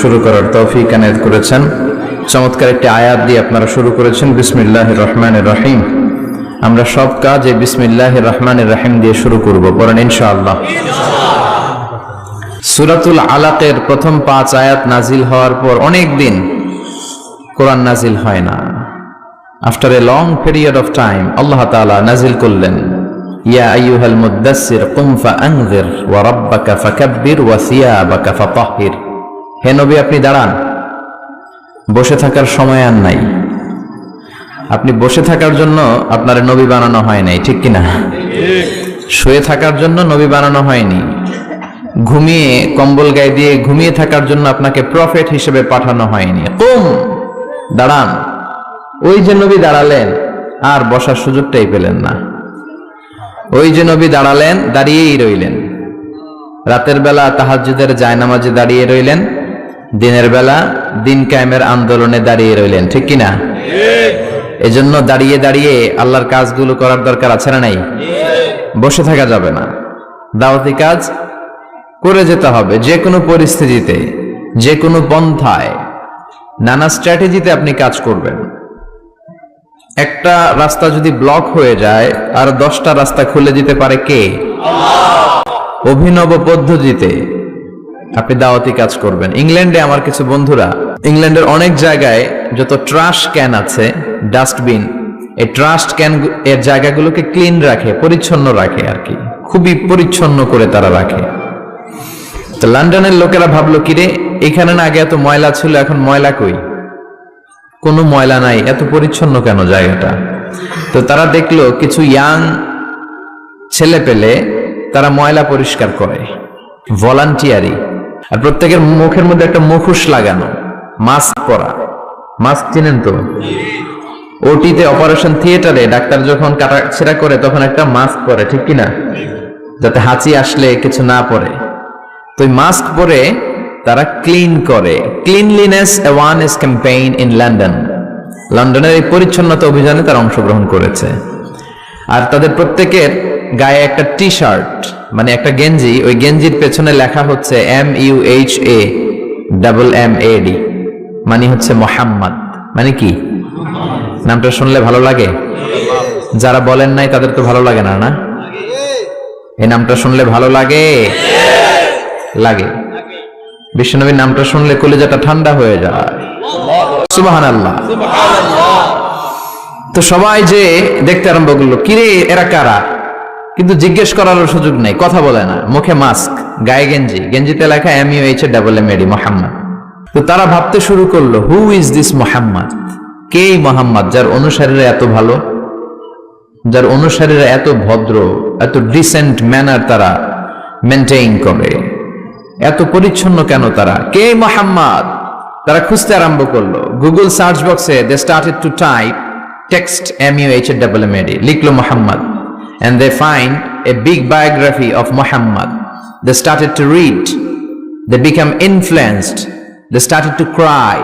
শুরু করার তৌফিক আনায়ত করেছেন। চমৎকার একটি আয়াত দিয়ে আপনারা শুরু করেছেন বিসমিল্লাহ রহমান রহিম। আমরা সব কাজ এই বিসমিল্লাহ রহমান রহিম দিয়ে শুরু করব, পড়েন ইনশাআল্লাহ। সুরাতুল আলাকের প্রথম পাঁচ আয়াত নাজিল হওয়ার পর অনেক দিন কোরআন নাজিল হয় না। After a long period of time আল্লাহ তাআলা নাজিল করলেন, ইয়া আইয়ুহাল মুদ্দাসসির কুম ফাআনযির ওয়া রাব্বাকা ফাকাব্বির ওয়া সিয়াবাকা ফাতাহহির হে নবী, আপনি দাঁড়ান। বসে থাকার সময় আর নাই। আপনি বসে থাকার জন্য আপনার নবী বানানো হয় নাই, ঠিক কিনা? শুয়ে থাকার জন্য নবী বানানো হয়নি। ঘুমিয়ে, কম্বল গায়ে দিয়ে ঘুমিয়ে থাকার জন্য আপনাকে প্রফেট হিসেবে পাঠানো হয়নি। কুম! দাঁড়ান। ওই যে নবী দাঁড়ালেন, আর বসার সুযোগটাই পেলেন না। ওই যে নবী দাঁড়ালেন, দাঁড়িয়েই রইলেন। রাতের বেলা তাহাজ্জুদের জায়নামাজে দাঁড়িয়ে রইলেন। দিনের বেলা দিন কায়েমের আন্দোলনে দাঁড়িয়ে রইলেন, ঠিক কিনা? এজন্য দাঁড়িয়ে দাঁড়িয়ে আল্লাহর কাজগুলো করার দরকার আছে না নাই? বসে থাকা যাবে না। দাওয়াতি কাজ করে যেতে হবে যে কোনো পরিস্থিতিতে, যে কোনো পন্থায়। নানা স্ট্র্যাটেজিতে আপনি কাজ করবেন। একটা রাস্তা যদি ব্লক হয়ে যায়, আর দশটা রাস্তা খুলে দিতে পারে কে? অভিনব পদ্ধতিতে। আপনি দাওয়াতি কাজ করবেন। ইংল্যান্ডে আমার কিছু বন্ধুরা, ইংল্যান্ডের অনেক জায়গায় যত ট্রাশ ক্যান আছে ডাস্টবিন এই ট্রাস্ট ক্যান এর জায়গাগুলোকে ক্লিন রাখে, পরিচ্ছন্ন রাখে আর কি। খুবই পরিচ্ছন্ন করে তারা রাখে। তো লন্ডনের লোকেরা ভাবলো, কিরে, এখানে না আগে এত ময়লা ছিল, এখন ময়লা কই? কোনো ময়লা নাই, এত পরিচ্ছন্ন কেন জায়গাটা? তো তারা দেখল, কিছু ইয়াং ছেলে পেলে তারা ময়লা পরিষ্কার করে। ভলান্টিয়ারি আর প্রত্যেকের মুখের মধ্যে একটা মুখোশ লাগানো মাস্ক পরা। মাস্ক চিনেন তো? ওটিতে অপারেশন থিয়েটারে ডাক্তার যখন কাটা ছেঁড়া করে, তখন একটা মাস্ক পরে, ঠিক কিনা যাতে হাঁচি আসলে, কিছু না পড়ে তো মাস্ক পরে তারা ক্লিন করে। Cleanliness awareness campaign in London লন্ডনের এই পরিচ্ছন্নতা অভিযানে তারা অংশগ্রহণ করেছে। আর তাদের প্রত্যেকের গায়ে একটা টি শার্ট মানে একটা গেঞ্জি, ওই গেঞ্জির পেছনে লেখা হচ্ছে M U H A double M A D মানে হচ্ছে মোহাম্মদ। মানে কি? নামটা শুনলে ভালো লাগে? যারা বলেন নাই তাদের তো ভালো লাগে না না? এই নামটা শুনলে ভালো লাগে? লাগে। বিশ্বনবীর নামটা শুনলে কলিজাটা ঠান্ডা হয়ে যায়। সুবাহান আল্লাহ তো সবাই যে দেখতে আরম্ভ করল, কিরে, এরা কারা? কিন্তু জিজ্ঞেস করারও সুযোগ নেই, কথা বলে না। মুখে মাস্ক গায়ে গেঞ্জি। গেঞ্জিতে লেখা M U H double M A D Mohammad. তো তারা ভাবতে শুরু করল হু ইজ দিস মোহাম্মদ? কে এই মোহাম্মদ যার অনুসারীরা এত ভালো? যার অনুসারীরা এত ভদ্র, এত ডিসেন্ট ম্যানার তারা মেনটেইন করে? এত পরিচ্ছন্ন কেন তারা? কে মোহাম্মদ? তারা খুঁজতে আরম্ভ করল। গুগল সার্চ বক্সে they started to type text M U H double M A D লিখলো Mohammad. And they find a big biography of Muhammad. They started to read. They become influenced. They started to cry.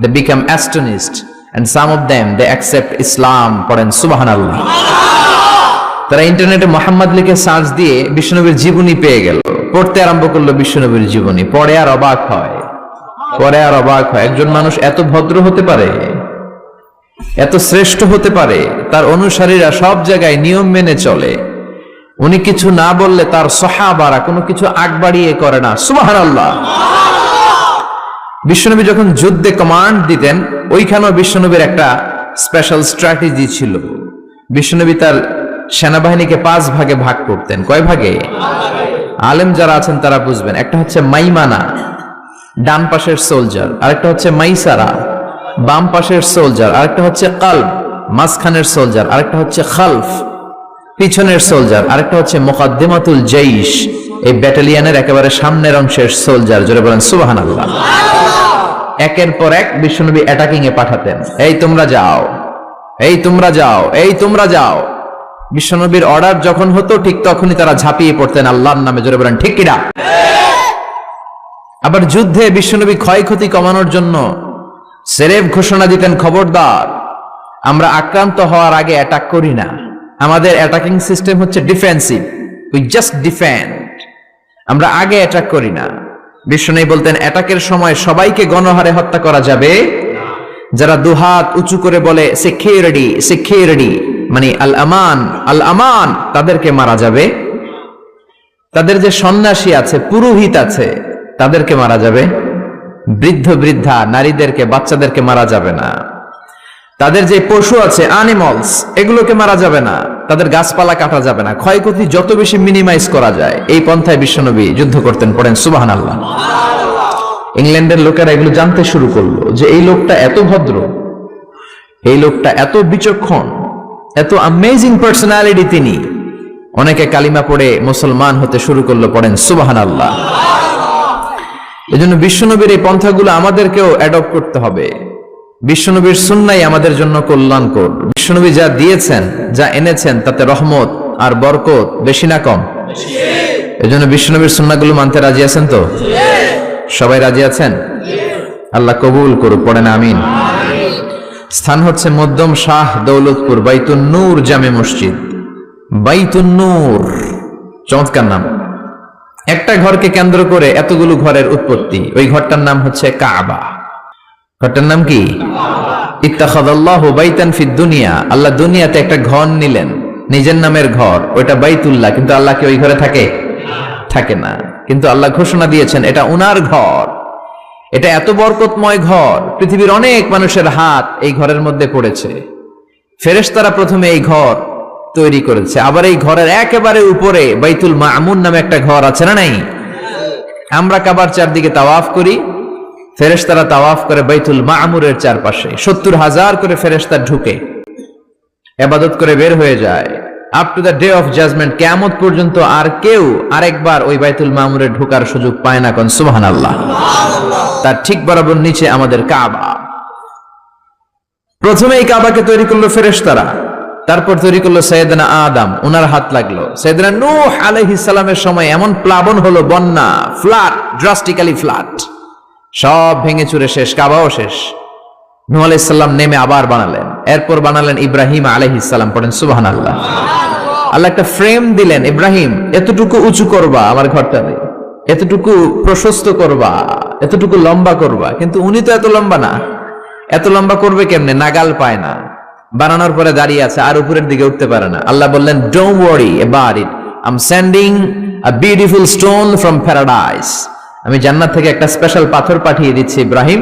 They become astonished. And some of them, they accept Islam. পড়েন সুবহানাল্লাহ তারা ইন্টারনেটে মোহাম্মদ লিখে search দিয়ে বিশ্বনবীর জীবনী পেয়ে গেল পড়তে আরম্ভ করল বিশ্বনবীর জীবনী পড়ে আর অবাক হয় পরে আর অবাক হয় একজন মানুষ এত ভদ্র হতে পারে এত শ্রেষ্ঠ হতে পারে, তার অনুসারীরা সব জায়গায় নিয়ম মেনে চলে। উনি কিছু না বললে তার সহাবারা কোনো কিছু আগ বাড়িয়ে করে না। সুবাহান আল্লাহ বিশ্বনবী যখন যুদ্ধে কমান্ড দিতেন, ওইখানেও বিশ্বনবীর একটা স্পেশাল স্ট্র্যাটেজি ছিল। বিশ্বনবী তার সেনাবাহিনীকে পাঁচ ভাগে ভাগ করতেন। কয় ভাগে? আলেম যারা আছেন তারা বুঝবেন। একটা হচ্ছে মাইমানা, ডান পাশের সোলজার আরেকটা হচ্ছে মাইসারা। বাম পাশের সোলজার, আরেকটা হচ্ছে কালব, মাঝখানের সোলজার, আরেকটা হচ্ছে খালফ, পিছনের সোলজার, আরেকটা হচ্ছে মোকাদ্দিমাতুল জৈশ। এই ব্যাটালিয়নের একেবারে সামনের অংশের সোলজার, জোরে বলেন সুবাহান আল্লাহ একের পর এক বিশ্বনবী অ্যাটাকিং এ পাঠাতেন। এই তোমরা যাও, এই তোমরা যাও, এই তোমরা যাও। বিশ্বনবীর অর্ডার যখন হতো, ঠিক তখনই তারা ঝাঁপিয়ে পড়তেন আল্লাহর নামে, জোরে বলেন, ঠিক কিনা? আবার যুদ্ধে বিশ্বনবী ক্ষয়ক্ষতি কমানোর জন্য সেরেফ ঘোষণা দিতেন খবরদার, আমরা আক্রান্ত হওয়ার আগে অ্যাটাক করি না। আমাদের অ্যাটাকিং সিস্টেম হচ্ছে ডিফেন্সিভ উই জাস্ট ডিফেন্ড আমরা আগে অ্যাটাক করি না। বিষ্ণু বলতেন অ্যাটাকের সময় সবাইকে গণহারে হত্যা করা যাবে। যারা দুহাত উঁচু করে বলে সিকিউরিটি সিকিউরিটি মানে আল আমান আল আমান তাদেরকে মারা যাবে। তাদের যে সন্ন্যাসী আছে, পুরোহিত আছে, তাদেরকে মারা যাবে। বৃদ্ধ বৃদ্ধা নারীদেরকে, বাচ্চাদেরকে মারা যাবে না। তাদের যে পশু আছে অ্যানিমালস এগুলোকে মারা যাবে না। তাদের গাছপালা কাটা যাবে না। ক্ষয়ক্ষতি যত বেশি মিনিমাইজ করা যায়। এই পন্থায় বিশ্বনবী যুদ্ধ করতেন, পড়েন সুবাহান আল্লাহ ইংল্যান্ডের লোকেরা এগুলো জানতে শুরু করল যে এই লোকটা এত ভদ্র, এই লোকটা এত বিচক্ষণ, এত আমেজিং পার্সোনালিটি তিনি। অনেকে কালিমা পড়ে মুসলমান হতে শুরু করল, পড়েন সুবাহান আল্লাহ এজন্য বিশ্বনবীর এই পন্থাগুলো আমাদেরকেও অ্যাডপ্ট করতে হবে। বিশ্বনবীর সুন্নাই আমাদের জন্য কল্যাণকর। বিশ্বনবী যা দিয়েছেন, যা এনেছেন, তাতে রহমত আর বরকত বেশি না কম। এজন্য বিশ্বনবীর সুন্নাগুলো মানতে রাজি আছেন তো? সবাই রাজি আছেন? আল্লাহ কবুল করুক, পড়েন আমিন। স্থান হচ্ছে মধ্যম শাহ দৌলতপুর বাইতুন নূর জামে মসজিদ। বাইতুন নূর চমৎকার নাম। একটা ঘরকে কেন্দ্র করে এতগুলো ঘরের উৎপত্তি। ওই ঘরটার নাম হচ্ছে কাবা। ঘরটার নাম কি? ইত্তাখাদাল্লাহু বাইতান ফিদ দুনিয়া। আল্লাহ দুনিয়াতে একটা ঘর নিলেন। নিজের নামের ঘর। ওইটা বাইতুল্লাহ। কিন্তু আল্লাহ কি ওই ঘরে থাকে? থাকে না। কিন্তু আল্লাহ ঘোষণা দিয়েছেন এটা উনার ঘর। এটা এত বরকতময় ঘর। পৃথিবীর অনেক মানুষের হাত এই ঘরের মধ্যে পড়েছে। ফেরেশতারা প্রথমে এই ঘর তৈরি করেছে। আবার এই ঘরের একেবারে উপরে বাইতুল মামুন নামে একটা ঘর আছে না নাই? আমরা কাবার চারদিকে তাওয়াফ করি, ফেরেশতারা তাওয়াফ করে বাইতুল মামুরের চারপাশে। সত্তর হাজার করে ফেরেশতা ঢুকে, এবাদত করে বের হয়ে যায়। Up to the day of judgement কেমত পর্যন্ত আর কেউ আরেকবার ওই বাইতুল মামুরে ঢোকার সুযোগ পায় না কোন সুবহান আল্লাহ তার ঠিক বরাবর নিচে আমাদের কাবা। প্রথমে এই কাবাকে তৈরি করল ফেরেশতারা। তারপর তৈরি করল সৈয়দনা আদম ওনার হাত লাগল। সৈয়দনা নূহ আলাইহিস সালামের সময় এমন প্লাবন হলো, বন্যা, ফ্লাড ড্রাস্টিক্যালি ফ্লাড সব ভেঙে চুরে শেষ, কাবাও শেষ। নূহ আলাইহিস সালাম নেমে আবার বানালেন। এরপর বানালেন ইব্রাহিম আলাইহিস সালাম, পড়েন সুবহানাল্লাহ। আল্লাহ একটা ফ্রেম দিলেন, ইব্রাহিম, এতটুকু উঁচু করবা আমার ঘরটাতে এতটুকু প্রশস্ত করবা, এতটুকু লম্বা করবা। কিন্তু উনি তো এত লম্বা না। এত লম্বা করবে কেমনে? নাগাল পায় না। বানানোর পরে দাঁড়িয়ে আছে আর উপরের দিকে উঠতে পারে না। আল্লাহ বললেন ডোন্ট ওয়ারি এবার it I am sending a beautiful stone from paradise আমি জান্নাত থেকে একটা স্পেশাল পাথর পাঠিয়ে দিচ্ছি ইব্রাহিম।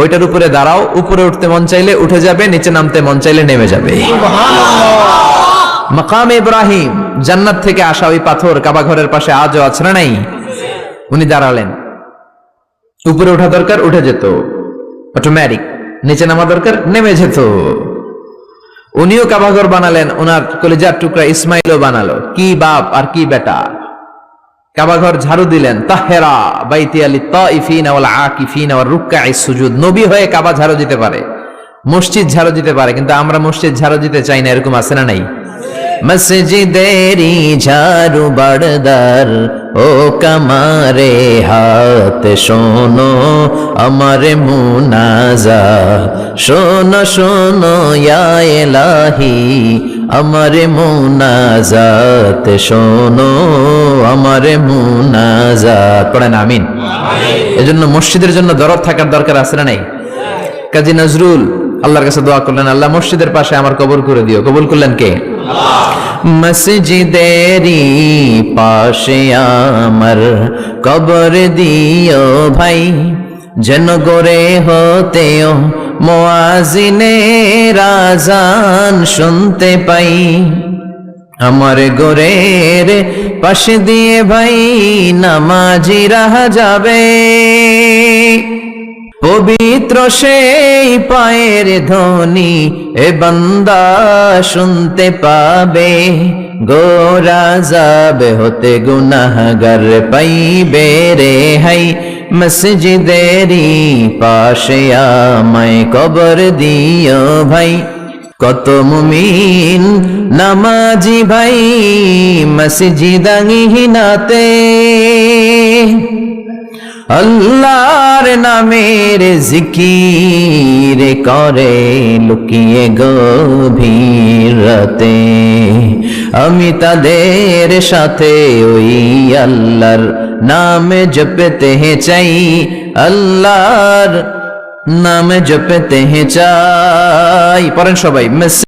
ওইটার উপরে দাঁড়াও উপরে উঠতে মন চাইলে উঠে যাবে নিচে নামতে মন চাইলে নেমে যাবে। মাকাম ইব্রাহিম জান্নাত থেকে আসা ওই পাথর কাবা ঘরের পাশে আজও আছে না নাই? উনি দাঁড়ালেন। উপরে ওঠা দরকার উঠে যেত। অটোমেটিক নিচে নামা দরকার নেমে যেত। উনিও কাবাঘর বানালেন ওনার কলেজার টুকরা ইসমাইলও বানালো। কি বাপ আর কি বেটা। কাবাঘর ঝাড়ু দিলেন, তাহেরা বাইতি আলী তিফিন আকিফিন রুক্কা রুকআই সুজুদ। নবী হয়ে কাবা ঝাড়ু দিতে পারে, মসজিদ ঝাড়ু দিতে পারে, কিন্তু আমরা মসজিদ ঝাড়ু দিতে চাই না, এরকম আছে না নাই? মসজিদেরি ঝাড়ু বাড়দার ও কামারে হাত শোনো আমার মুনাজা শোনো শোনো এলাহি আমার মুনাজাত। শোনো আমার মুনাজাত। পড়েন আমিন। এজন্য মসজিদের জন্য দরদ থাকার দরকার আছে না নাই? কাজী নজরুল আল্লাহর কাছে দোয়া করলেন আল্লাহ মসজিদের পাশে আমার কবর করে দিও। কবুল করলেন কে? মসজিদেরি পাশে আমার কবর দিও ভাই। যেন গড়ে হতেও মোয়াজিনে রাজান শুনতে পাই। আমার গোরের পাশে দিয়ে ভাই নামাজি রাহা যাবে। পবিত্র সেই পায়ের ধ্বনি এ বান্দা শুনতে পাবে গোরা যাবে হতে গুনাহগার পাইবে রে হাই। মসজিদেরি পাশে আমায় কবর দিও ভাই। কত মুমিন নামাজি ভাই মসজিদাঙ্গিনাতে আল্লাহর নামের জিকির করে লুকিয়ে গভীর রাতে। আমি তাদের সাথে ওই আল্লাহর নামে জপতে চাই, আল্লাহর নামে জপতে চাই। পড়েন সবাই